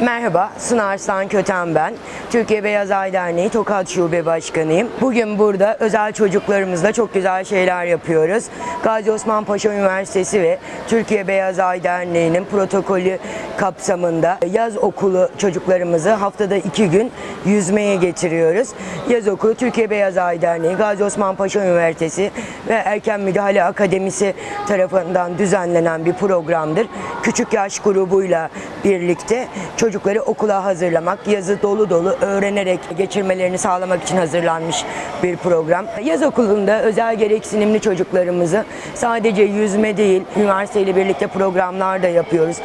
Merhaba, Suna Arslan Köten ben. Türkiye Beyaz Ay Derneği Tokat Şube Başkanıyım. Bugün burada özel çocuklarımızla çok güzel şeyler yapıyoruz. Gazi Osman Paşa Üniversitesi ve Türkiye Beyaz Ay Derneği'nin protokolü kapsamında yaz okulu çocuklarımızı haftada iki gün yüzmeye getiriyoruz. Yaz okulu Türkiye Beyaz Ay Derneği, Gazi Osman Paşa Üniversitesi ve Erken Müdahale Akademisi tarafından düzenlenen bir programdır. Küçük yaş grubuyla birlikte çocukları okula hazırlamak, yazı dolu dolu öğrenerek geçirmelerini sağlamak için hazırlanmış bir program. Yaz okulunda özel gereksinimli çocuklarımızı sadece yüzme değil, üniversiteyle birlikte programlar da yapıyoruz.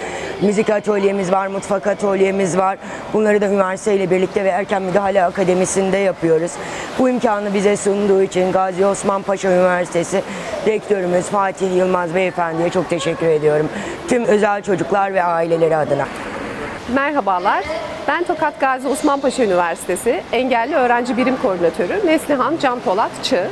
Müzik atölyemiz var, mutfak atölyemiz var. Bunları da üniversiteyle birlikte ve Erken Müdahale Akademisi'nde yapıyoruz. Bu imkanı bize sunduğu için Gazi Osman Paşa Üniversitesi Rektörümüz Fatih Yılmaz Beyefendi'ye çok teşekkür ediyorum. Tüm özel çocuklar ve aileleri adına. Merhabalar. Ben Tokat Gazi Osman Paşa Üniversitesi Engelli Öğrenci Birim Koordinatörü Neslihan Can Polat Çığ.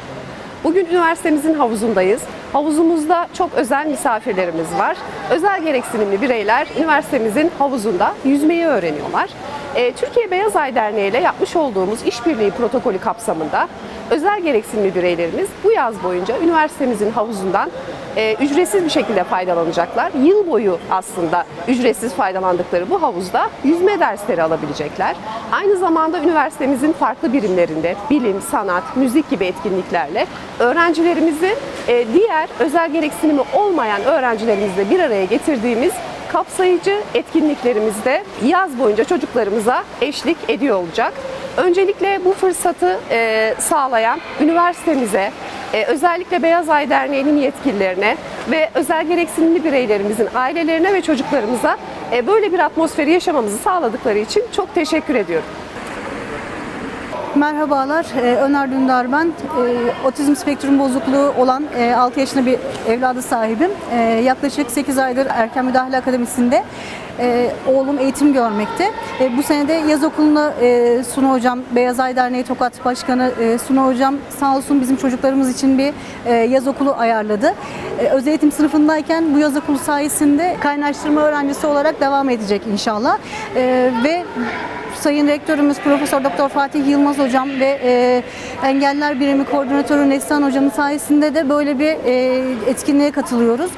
Bugün üniversitemizin havuzundayız. Havuzumuzda çok özel misafirlerimiz var. Özel gereksinimli bireyler üniversitemizin havuzunda yüzmeyi öğreniyorlar. Ee, Türkiye Beyaz Ay Derneği ile yapmış olduğumuz işbirliği protokolü kapsamında özel gereksinimli bireylerimiz bu yaz boyunca üniversitemizin havuzundan e, ücretsiz bir şekilde faydalanacaklar. Yıl boyu aslında ücretsiz faydalandıkları bu havuzda yüzme dersleri alabilecekler. Aynı zamanda üniversitemizin farklı birimlerinde bilim, sanat, müzik gibi etkinliklerle öğrencilerimizi e, diğer özel gereksinimi olmayan öğrencilerimizle bir araya getirdiğimiz kapsayıcı etkinliklerimizde yaz boyunca çocuklarımıza eşlik ediyor olacak. Öncelikle bu fırsatı e, sağlayan üniversitemize, e, özellikle Beyaz Ay Derneği'nin yetkililerine ve özel gereksinimli bireylerimizin ailelerine ve çocuklarımıza e, böyle bir atmosferi yaşamamızı sağladıkları için çok teşekkür ediyorum. Merhabalar, ee, Öner Dündar ben. Ee, Otizm spektrum bozukluğu olan e, 6 yaşında bir evladı sahibim. Ee, Yaklaşık 8 aydır Erken Müdahale Akademisi'nde e, oğlum eğitim görmekte. E, Bu sene de yaz okuluna e, Sunu Hocam, Beyaz Ay Derneği Tokat Başkanı e, Hocam sağ olsun bizim çocuklarımız için bir e, yaz okulu ayarladı. E, Öz eğitim sınıfındayken bu yaz okulu sayesinde kaynaştırma öğrencisi olarak devam edecek inşallah. E, Ve Sayın Rektörümüz Profesör Doktor Fatih Yılmaz Hocam ve e, Engeller Birimi Koordinatörü Neslihan Hocam'ın sayesinde de böyle bir e, etkinliğe katılıyoruz.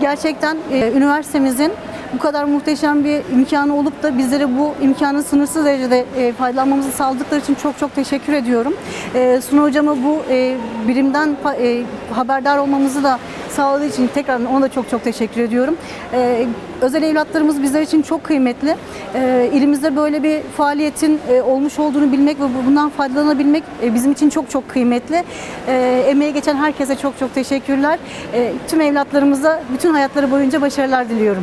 Gerçekten e, üniversitemizin bu kadar muhteşem bir imkanı olup da bizlere bu imkanı sınırsız derecede e, faydalanmamızı sağladıkları için çok çok teşekkür ediyorum. E, Sunu Hocam'a bu e, birimden e, haberdar olmamızı da sağladığı için tekrar ona da çok çok teşekkür ediyorum. E, özel evlatlarımız bizler için çok kıymetli. E, ilimizde böyle bir faaliyetin e, olmuş olduğunu bilmek ve bu- bundan faydalanabilmek e, bizim için çok çok kıymetli. E, emeğe geçen herkese çok çok teşekkürler. E, tüm evlatlarımıza bütün hayatları boyunca başarılar diliyorum.